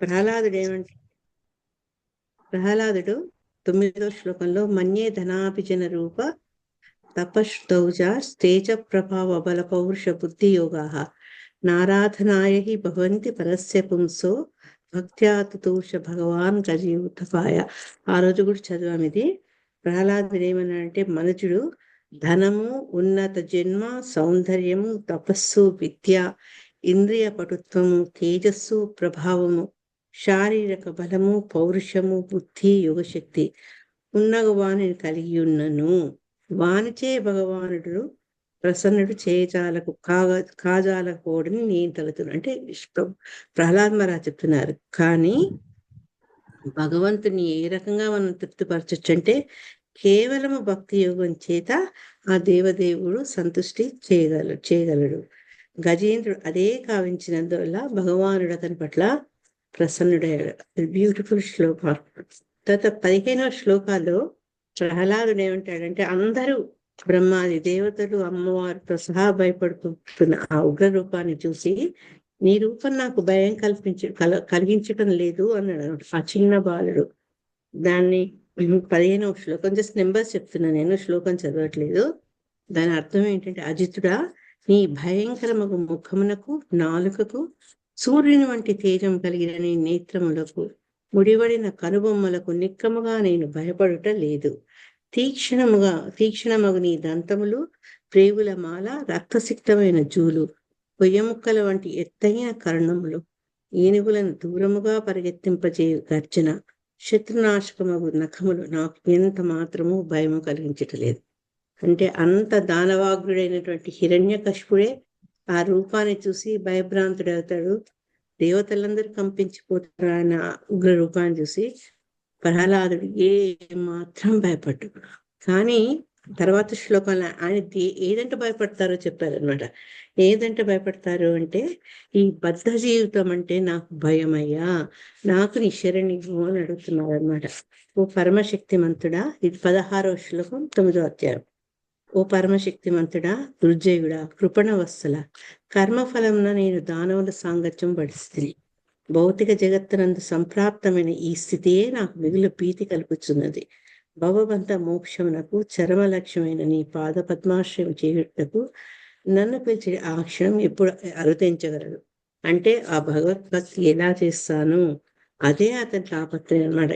ప్రహ్లాదుడు ఏమంటే ప్రహ్లాదుడు తొమ్మిదో శ్లోకంలో మన్యే ధనాభిజన రూప తపస్తౌజ తేజ ప్రభావ బల పౌరుష బుద్ధి యోగా. నారాధనాయ హి భవంతి పరస్య పుంసో భక్త్యాతుతోష భగవాన్ గజీవుతపాయ ఆ రోజు కూడా చదివాం ఇది. ప్రహ్లాదుడు ఏమన్నాడంటే మనుజుడు ధనము ఉన్నత జన్మ సౌందర్యము తపస్సు విద్య ఇంద్రియ పటుత్వము తేజస్సు ప్రభావము శారీరక బలము పౌరుషము బుద్ధి యుగశక్తి ఉన్నగ వాణిని కలిగి ఉన్నను వానిచే భగవానుడు ప్రసన్నుడు చేయజాలకు కాగా కాజాలకపోవడని నేను తలుతున్నా. అంటే ప్రహ్లాద్ మహారాజ్ చెప్తున్నారు. కానీ భగవంతుని ఏ రకంగా మనం తృప్తిపరచచ్చు అంటే కేవలము భక్తి యోగం చేత ఆ దేవదేవుడు సంతుష్టి చేయగలడు చేయగలడు. గజేంద్రుడు అదే కావించినందువల్ల భగవానుడు అతని పట్ల ప్రసన్నుడయ్యాడు బ్యూటిఫుల్ శ్లోక. తర్వాత పదిహేనవ శ్లోకాల్లో ప్రహ్లాదుడు ఏమంటాడంటే అందరూ బ్రహ్మాది దేవతలు అమ్మవారితో సహా భయపడుతున్న ఆ ఉగ్ర రూపాన్ని చూసి నీ రూపం నాకు భయం కల్పించ కల కలిగించడం లేదు అన్నాడు ఆ చిన్న బాలుడు. దాన్ని పదిహేనవ శ్లోకం జస్ట్ నెంబర్స్ చెప్తున్నా నేను శ్లోకం చదవట్లేదు. దాని అర్థం ఏంటంటే అజితుడా నీ భయంకరమగు ముఖమునకు నాలుకకు సూర్యుని వంటి తేజం కలిగిన నీ నేత్రములకు ముడివడిన కనుబొమ్మలకు నిక్కముగా నేను భయపడుట లేదు. తీక్షణముగా తీక్షణమగు నీ దంతములు ప్రేగుల మాల రక్తసిక్తమైన జూలు పొయ్యముక్కల వంటి ఎత్తైన కర్ణములు ఏనుగులను దూరముగా పరిగెత్తింపజే గర్జన శత్రునాశకమగు నఖములు నాకు ఎంత మాత్రము భయము కలిగించటలేదు అంటే అంత దానవాగ్రుడైనటువంటి హిరణ్య ఆ రూపాన్ని చూసి భయభ్రాంతుడవుతాడు. దేవతలందరూ కంపించిపోతారు ఆయన ఉగ్ర రూపాన్ని చూసి. ప్రహ్లాదుడు ఏ మాత్రం భయపడ్డు. కానీ తర్వాత శ్లోకంలో ఆయన ఏదంటే భయపడతారో చెప్పారనమాట ఏదంటే భయపడతారు అంటే ఈ బద్ధ జీవితం అంటే నాకు భయమయ్యా నాకు నీ శరణివ్వు అని అడుగుతున్నారు అనమాట ఓ పరమశక్తిమంతుడా ఇది పదహారో శ్లోకం తొమ్మిదో అధ్యాయం. ఓ పరమశక్తిమంతుడా దుర్జయుడా కృపణ వత్సల కర్మఫలంన నేను దానవుల సాంగత్యం పడిస్తుంది భౌతిక జగత్తునందు సంప్రాప్తమైన ఈ స్థితియే నాకు మిగులు భీతి కలుపుచున్నది. భవబంత మోక్షమునకు చరమ లక్ష్యమైన నీ పాద పద్మాశ్రయం చేయుటకు నన్ను పిలిచి ఆ క్షణం ఎప్పుడు అరుతించగలడు అంటే ఆ భగవద్భక్తి ఎలా చేస్తాను? అదే అతని తాపత్రయం అనమాట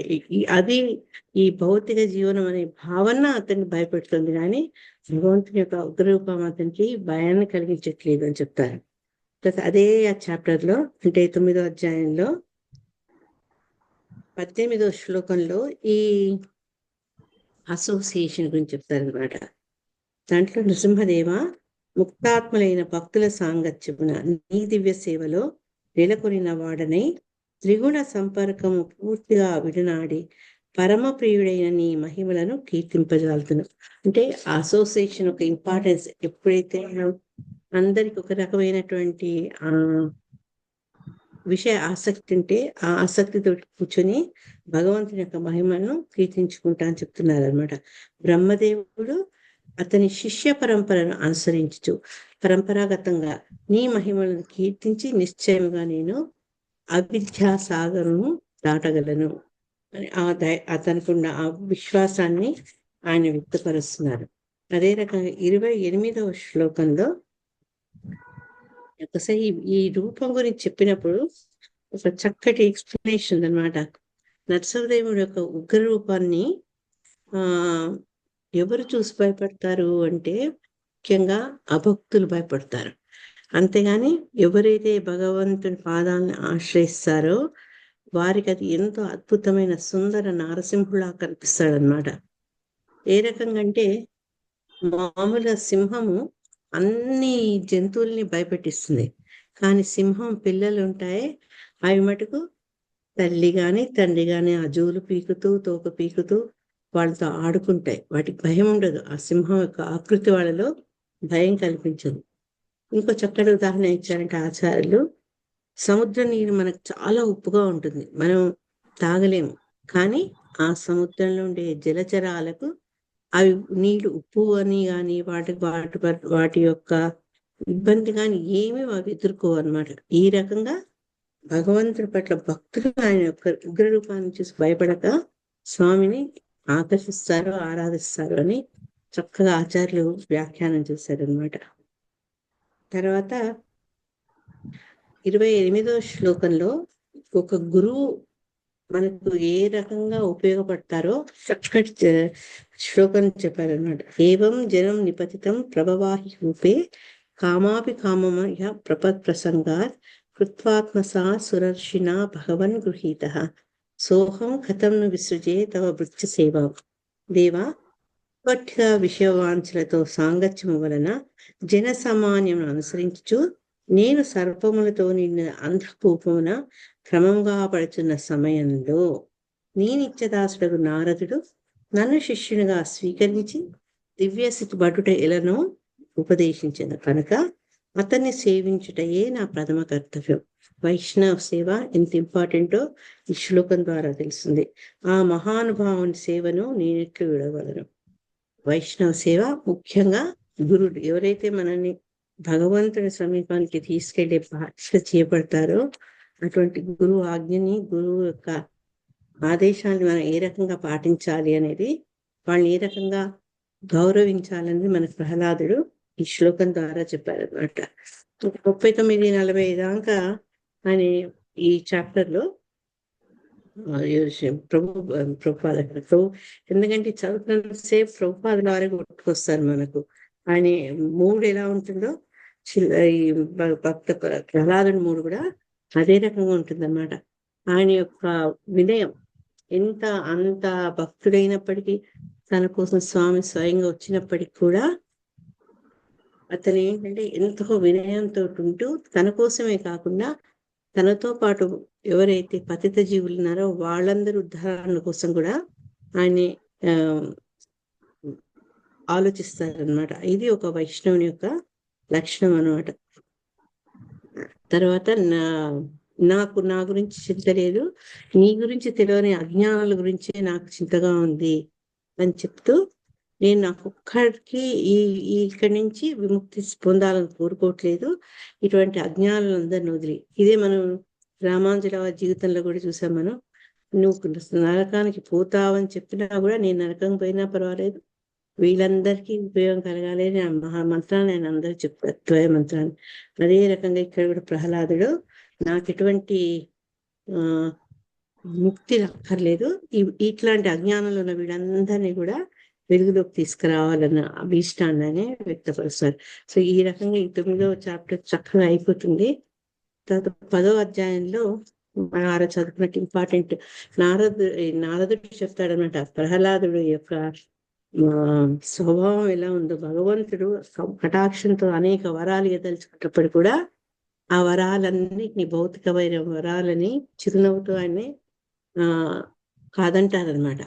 అది ఈ భౌతిక జీవనం అనే భావన అతన్ని భయపెడుతుంది కానీ భగవంతుని యొక్క ఉగ్రరూపం అతనికి భయాన్ని కలిగించట్లేదు అని చెప్తారు. అదే ఆ చాప్టర్లో అంటే తొమ్మిదో అధ్యాయంలో పద్దెనిమిదో శ్లోకంలో ఈ అసోసియేషన్ గురించి చెప్తారనమాట దాంట్లో నృసింహదేవ ముక్తాత్మలైన భక్తుల సాంగత్యమున నీ దివ్య సేవలో నెలకొనిన వాడనై త్రిగుణ సంపర్కము పూర్తిగా విడనాడి పరమ ప్రియుడైన నీ మహిమలను కీర్తింపజాలుతును. అంటే అసోసియేషన్ ఒక ఇంపార్టెన్స్ ఎప్పుడైతే అందరికి ఒక రకమైనటువంటి ఆ విషయ ఆసక్తి ఉంటే ఆ ఆసక్తితో కూర్చొని భగవంతుని యొక్క మహిమను కీర్తించుకుంటా అని చెప్తున్నారు అనమాట బ్రహ్మదేవుడు అతని శిష్య పరంపరను అనుసరించు పరంపరాగతంగా నీ మహిమలను కీర్తించి నిశ్చయముగా నేను అవిద్యా సాగరము దాటగలను ఆ అతనుకున్న ఆ విశ్వాసాన్ని ఆయన వ్యక్తపరుస్తున్నారు. అదే రకంగా ఇరవై ఎనిమిదవ శ్లోకంలో ఒకసారి ఈ రూపం గురించి చెప్పినప్పుడు ఒక చక్కటి ఎక్స్ప్లెనేషన్ అనమాట నరసింహదేవుడి యొక్క ఉగ్ర రూపాన్ని ఆ ఎవరు చూసి భయపడతారు అంటే ముఖ్యంగా అభక్తులు భయపడతారు. అంతేగాని ఎవరైతే భగవంతుని పాదాలను ఆశ్రయిస్తారో వారికి అది ఎంతో అద్భుతమైన సుందర నారసింహులా కనిపిస్తాడనమాట ఏ రకంగా అంటే మామూలుగా సింహము అన్ని జంతువుల్ని భయపెట్టిస్తుంది. కానీ సింహం పిల్లలు ఉంటాయి. అవి మటుకు తల్లి కానీ తండ్రి కానీ ఆ జూలు పీకుతూ తోక పీకుతూ వాళ్ళతో ఆడుకుంటాయి. వాటికి భయం ఉండదు. ఆ సింహం యొక్క ఆకృతి వాళ్ళలో భయం కల్పించదు. ఇంకో చక్కటి ఉదాహరణ ఇచ్చారంటే ఆచార్యులు. సముద్ర నీరు మనకు చాలా ఉప్పుగా ఉంటుంది. మనం తాగలేము. కానీ ఆ సముద్రంలో ఉండే జలచరాలకు అవి నీళ్ళు ఉప్పు అని కానీ వాటి వాటి వాటి యొక్క ఇబ్బంది కానీ ఏమి అవి ఎదుర్కోవన్నమాట ఈ రకంగా భగవంతుడి పట్ల భక్తులు ఆయన యొక్క ఉగ్ర రూపాన్ని చూసి భయపడక స్వామిని ఆకర్షిస్తారు ఆరాధిస్తారు అని చక్కగా ఆచార్యులు వ్యాఖ్యానం చేశారు అనమాట తర్వాత ఇరవై ఎనిమిదో శ్లోకంలో ఒక గురువు మనకు ఏ రకంగా ఉపయోగపడతారో చక్కటి శ్లోకం చెప్పారనమాట ఏవం జనం నిపతితం ప్రభవాహి రూపే కామాపి కామమయ ప్రపత్ ప్రసంగాత్ కృత్వాత్మసా సురర్షిణా భగవన్ గృహీత. సోహం కథం ను విసృజే తవ వృత్య సేవ. దేవా పట్టిగా విషయవాంఛలతో సాంగత్యము వలన జన సామాన్యం అనుసరించుచు నేను సర్పములతో నిన్న అంధకూపమున క్రమంగా పడుతున్న సమయంలో నేనిత్యదాసుడు నారదుడు నన్ను శిష్యునిగా స్వీకరించి దివ్యస్థితి బటుట ఎలను ఉపదేశించింది కనుక అతన్ని సేవించుటయే నా ప్రథమ కర్తవ్యం. వైష్ణవ సేవ ఎంత ఇంపార్టెంటో ఈ శ్లోకం ద్వారా తెలిసింది ఆ మహానుభావుని సేవను నేనెట్లు విడవలను. వైష్ణవ సేవ ముఖ్యంగా గురుడు ఎవరైతే మనల్ని భగవంతుడి సమీపానికి తీసుకెళ్ళే బాధ్యత చేపడతారో అటువంటి గురువు ఆజ్ఞని గురువు యొక్క ఆదేశాన్ని మనం ఏ రకంగా పాటించాలి అనేది వాళ్ళని ఏ రకంగా గౌరవించాలని మన ప్రహ్లాదుడు ఈ శ్లోకం ద్వారా చెప్పారనమాట ముప్పై తొమ్మిది నలభై దాకా అని ఈ చాప్టర్లో ప్రభు ప్రభుపాద ప్రభు ఎందుకంటే చదువుతున్న సేపు ప్రభుపాదుల వారే కొట్టుకొస్తారు మనకు. ఆయన మూడు ఎలా ఉంటుందో ఈ భ- భక్త ప్రహ్లాదుని మూడు కూడా అదే రకంగా ఉంటుంది అనమాట ఆయన యొక్క వినయం ఎంత అంత భక్తుడైనప్పటికీ తన కోసం స్వామి స్వయంగా వచ్చినప్పటికి కూడా అతను ఏంటంటే ఎంతో వినయంతో ఉంటూ తన కోసమే కాకుండా తనతో పాటు ఎవరైతే పతిత జీవులు ఉన్నారో వాళ్ళందరూ ఉద్ధారణ కోసం కూడా ఆయన ఆలోచిస్తారనమాట ఇది ఒక వైష్ణవుని యొక్క లక్షణం అన్నమాట. తర్వాత నా నాకు నా గురించి చింత లేదు. నీ గురించి తెలియని అజ్ఞానాల గురించే నాకు చింతగా ఉంది అని చెప్తూ నేను నాకు ఒక్కడికి ఈ ఈ ఇక్కడి నుంచి విముక్తి పొందాలని కోరుకోవట్లేదు. ఇటువంటి అజ్ఞానాలందరిని వదిలి. ఇదే మనం రామాంజల వారి జీవితంలో కూడా చూసాం మనం. నువ్వు నరకానికి పోతావని చెప్పినా కూడా నేను నరకం పోయినా పర్వాలేదు. వీళ్ళందరికీ ఉపయోగం కలగాలి అని ఆ మహా మంత్రాన్ని ఆయన అందరూ చెప్తారు. ద్వయ మంత్రాన్ని. అదే రకంగా ఇక్కడ కూడా ప్రహ్లాదుడు నాకు ఎటువంటి ఆ ముక్తి అక్కర్లేదు. ఇట్లాంటి అజ్ఞానంలో ఉన్న వీళ్ళందరినీ కూడా వెలుగులోకి తీసుకురావాలన్న అభీష్టాన్ని వ్యక్తపరుస్తారు. సో ఈ రకంగా ఈ తొమ్మిదో చాప్టర్ చక్కగా అయిపోతుంది. తర్వాత పదో అధ్యాయంలో మనం ఆరో చదువుకున్నట్టు ఇంపార్టెంట్ నారదు నారదుడు చెప్తాడనమాట ప్రహ్లాదుడు యొక్క ఆ, స్వభావం ఎలా ఉందో భగవంతుడు కటాక్షంతో అనేక వరాలు ఎదలుచుకున్నప్పుడు కూడా ఆ వరాలన్నిటిని భౌతికమైన వరాలని చిరునవ్వుతో ఆయన్ని ఆ కాదంటారనమాట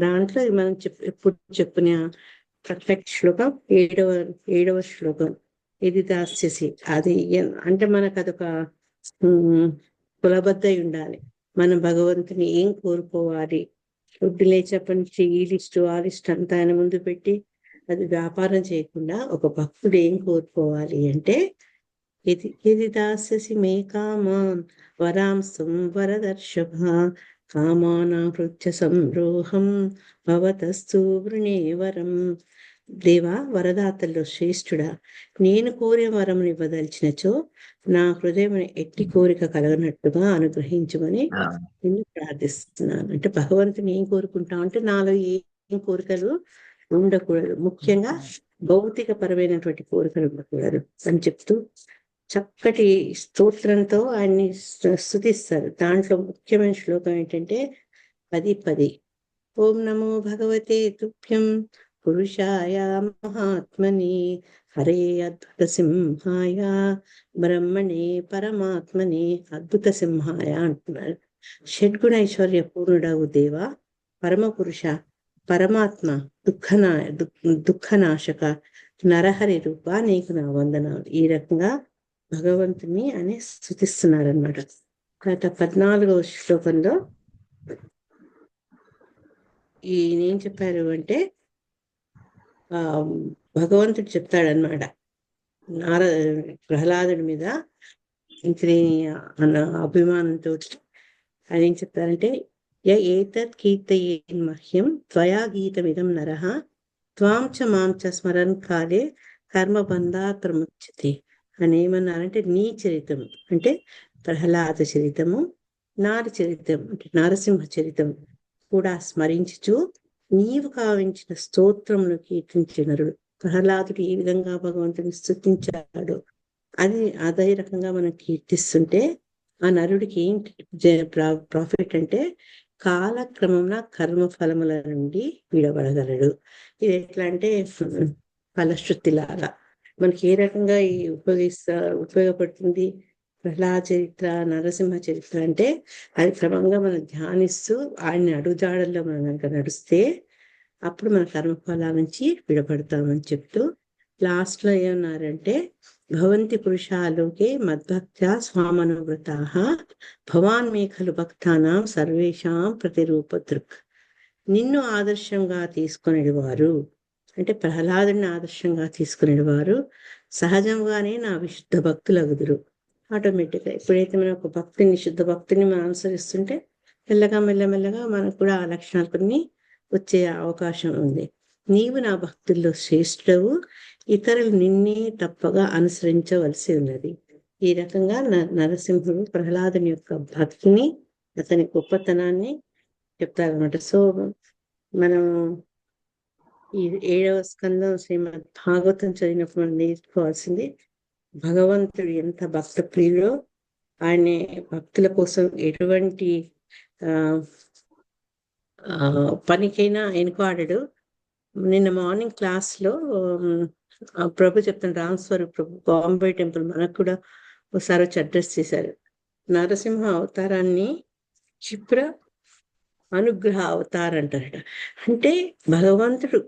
దాంట్లో మనం చెప్ ఎప్పుడు చెప్పిన పర్ఫెక్ట్ శ్లోకం ఏడవ ఏడవ శ్లోకం. ఇది దాస్యసి. అది అంటే మనకు అదొక కులబద్దై ఉండాలి మనం భగవంతుని ఏం కోరుకోవాలి? ఫుడ్ లేచప్పటి నుంచి ఈ లిస్టు ఆ లిస్ట్ అంతా ఆయన ముందు పెట్టి అది వ్యాపారం చేయకుండా ఒక భక్తుడు ఏం కోరుకోవాలి అంటే ఇది ఇది దాస్యసి మే కామాన్ వరాంసం వరదర్శభ కామానా హృత్య సంరోహం భవతస్తు వృణే వరం దేవా వరదాతల్లో శ్రేష్ఠుడా నేను కోరిన వరం ఇవ్వదలిచినచో నా హృదయం ఎట్టి కోరిక కలగనట్టుగా అనుగ్రహించమని నిన్ను ప్రార్థిస్తున్నాను. అంటే భగవంతుని ఏం కోరుకుంటాం అంటే నాలో ఏం కోరికలు ఉండకూడదు. ముఖ్యంగా భౌతిక పరమైనటువంటి కోరికలు ఉండకూడదు అని చెప్తూ చక్కటి స్తోత్రంతో ఆయన్ని స్థుతిస్తారు స్తుతిస్తారు. దాంట్లో ముఖ్యమైన శ్లోకం ఏంటంటే పది పది. ఓం నమో భగవతే తుభ్యం పురుషాయ మహాత్మని హరే అద్భుత సింహాయ బ్రహ్మణే పరమాత్మని అద్భుత సింహాయ అంటున్నారు. షడ్గుణైశ్వర్య పూర్ణుడవు దేవ పరమ పురుష పరమాత్మ దుఃఖనా దుఃఖనాశక నరహరి రూప నీకు నా వందనాలు. ఈ రకంగా భగవంతుని అని స్థుతిస్తున్నారు అనమాట గత పద్నాలుగవ శ్లోకంలో ఈయన ఏం చెప్పారు అంటే ఆ భగవంతుడు చెప్తాడనమాట నార ప్రహ్లాదుడి మీద ఇంకనే అభిమానంతో ఆయన ఏం చెప్తారంటే య ఏతత్ కీర్తయే మహ్యం త్వయా గీతమిదం నరహ త్వాం చ మాం చ స్మరన్ కాలే కర్మబంధాత్ ప్రముచ్యతే. అని ఏమన్నారంటే నీ చరితం అంటే ప్రహ్లాద చరితము నారి చరితం అంటే నరసింహ చరితం కూడా స్మరించుచు నీవు కావించిన స్తోత్రమును కీర్తించినరుడు ప్రహ్లాదుడు ఏ విధంగా భగవంతుని స్థుతించాడు అది అదే రకంగా మనం కీర్తిస్తుంటే ఆ నరుడికి ఏంటి ప్రాఫిట్ అంటే కాలక్రమమున కర్మ ఫలముల నుండి విడబడగలడు. ఇది ఎట్లా అంటే ఫలశ్రుతి లాగా మనకి ఏ రకంగా ఈ ఉపయోగిస్తా ఉపయోగపడుతుంది? ప్రహ్లాద చరిత్ర నరసింహ చరిత్ర అంటే అది క్రమంగా మనం ధ్యానిస్తూ ఆయన అడుగుజాడల్లో మనం కనుక నడుస్తే అప్పుడు మన కర్మఫలాల నుంచి విడపడతామని చెప్తూ లాస్ట్లో ఏమన్నారంటే భవంతి పురుషాలోకే మద్భక్త్యా స్వామనువ్రతా భవాన్ మే ఖలు భక్తానాం సర్వేషాం ప్రతిరూప దృక్. నిన్ను ఆదర్శంగా తీసుకునేవారు వారు అంటే ప్రహ్లాదుని ఆదర్శంగా తీసుకునే వారు సహజంగానే నా విశుద్ధ భక్తులు అగుదురు. ఆటోమేటిక్గా ఎప్పుడైతే మనం ఒక భక్తిని శుద్ధ భక్తిని మనం అనుసరిస్తుంటే మెల్లగా మెల్లమెల్లగా మనకు కూడా ఆ లక్షణాలు కొన్ని వచ్చే అవకాశం ఉంది. నీవు నా భక్తుల్లో శ్రేష్ఠవు ఇతరులు నిన్నే తప్పగా అనుసరించవలసి ఉన్నది. ఈ రకంగా నరసింహుడు ప్రహ్లాదుని యొక్క భక్తిని అతని గొప్పతనాన్ని చెప్తారనమాట సో మనం ఈ ఏడవ స్కందం శ్రీమద్ భాగవతం చదివినప్పుడు మనం నేర్చుకోవాల్సింది భగవంతుడు ఎంత భక్త ప్రియుడో ఆయన భక్తుల కోసం ఎటువంటి పనికైనా ఎన్నుకోడడు నిన్న మార్నింగ్ క్లాస్లో ప్రభు చెప్తాను రామస్వరూప్ ప్రభు బాంబే టెంపుల్ మనకు కూడా ఒకసారి వచ్చి అడ్రస్ చేశారు. నరసింహ అవతారాన్ని క్షిప్ర అనుగ్రహ అవతారం అంటారట అంటే భగవంతుడు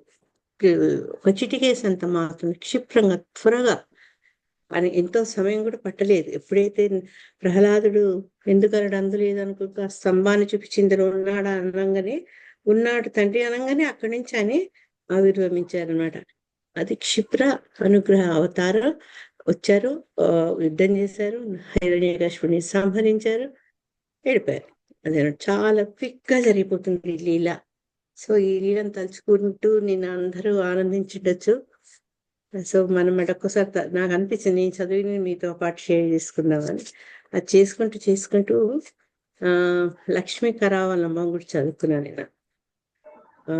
ఒక చిటికేసంత మాత్రం క్షిప్రంగా త్వరగా అని ఎంతో సమయం కూడా పట్టలేదు. ఎప్పుడైతే ప్రహ్లాదుడు ఎందుకనడు అందులేదు అనుకుంటూ ఆ స్తంభాన్ని చూపించిందని ఉన్నాడు అనగానే ఉన్నాడు తండ్రి అనగానే అక్కడి నుంచి అని ఆవిర్భవించారనమాట అది క్షిప్ర అనుగ్రహ అవతారం. వచ్చారు యుద్ధం చేశారు హిరణ్యకశుని సంహరించారు వెళ్ళిపోయారు. అదే చాలా క్విక్గా జరిగిపోతుంది లీలా లీల. సో ఈ లీలను తలుచుకుంటూ నేను అందరూ ఆనందించుండొచ్చు. సో మనం మరొకసారి నాకు అనిపించింది నేను చదివి మీతో పాటు షేర్ చేసుకుందామని. అది చేసుకుంటూ చేసుకుంటూ ఆ లక్ష్మీ కరావలమ్మ కూడా చదువుకున్నాను నేను. ఆ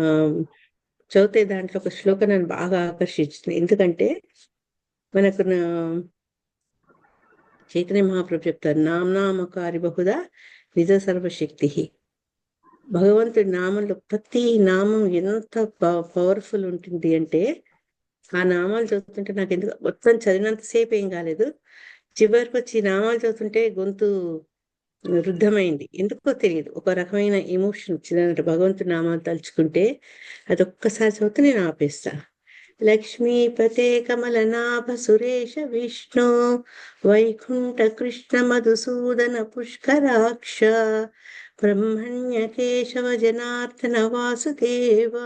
చదివితే దాంట్లో ఒక శ్లోకం నన్ను బాగా ఆకర్షించింది. ఎందుకంటే మనకు చైతన్య మహాప్రభు చెప్తారు నామ్నామకారి బహుదా నిజ సర్వశక్తి. భగవంతుడి నామంలో ప్రతి నామం ఎంత పవర్ఫుల్ ఉంటుంది అంటే ఆ నామాలు చదువుతుంటే నాకు ఎందుకు మొత్తం చదివినంతసేపు ఏం కాలేదు. చివరికి వచ్చి నామాలు చదువుతుంటే గొంతు వృద్ధమైంది. ఎందుకో తెలియదు. ఒక రకమైన ఎమోషన్ వచ్చిందంటే భగవంతుడి నామాలు తలుచుకుంటే అది ఒక్కసారి చదివితే నేను ఆపేస్తా. లక్ష్మీపతే కమలనాభ సురేష విష్ణు వైకుంఠ కృష్ణ మధుసూదన పుష్కరాక్ష బ్రహ్మణ్య కేశవ జనార్దన వాసుదేవా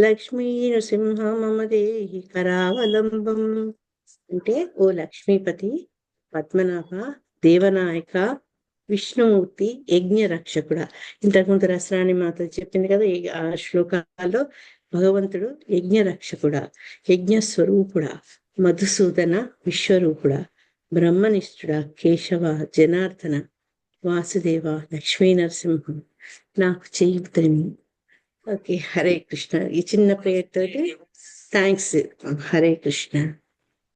లక్ష్మీ నృసింహ మమ దేహి కరావలంబం అంటే ఓ లక్ష్మీపతి పద్మనాభ దేవనాయక విష్ణుమూర్తి యజ్ఞ రక్షకుడ ఇంతకుముందు రసరాణి మాత చెప్పింది కదా ఆ శ్లోకాల్లో భగవంతుడు యజ్ఞ రక్షకుడ యజ్ఞ స్వరూపుడ మధుసూదన విశ్వరూపుడ బ్రహ్మనిష్ఠుడ కేశవ జనార్దన. వాసుదేవ లక్ష్మీ నరసింహం. నాకు చేయుతని ఓకే హరే కృష్ణ. ఈ చిన్న ప్రేయర్ తోటి థ్యాంక్స్ హరే కృష్ణ.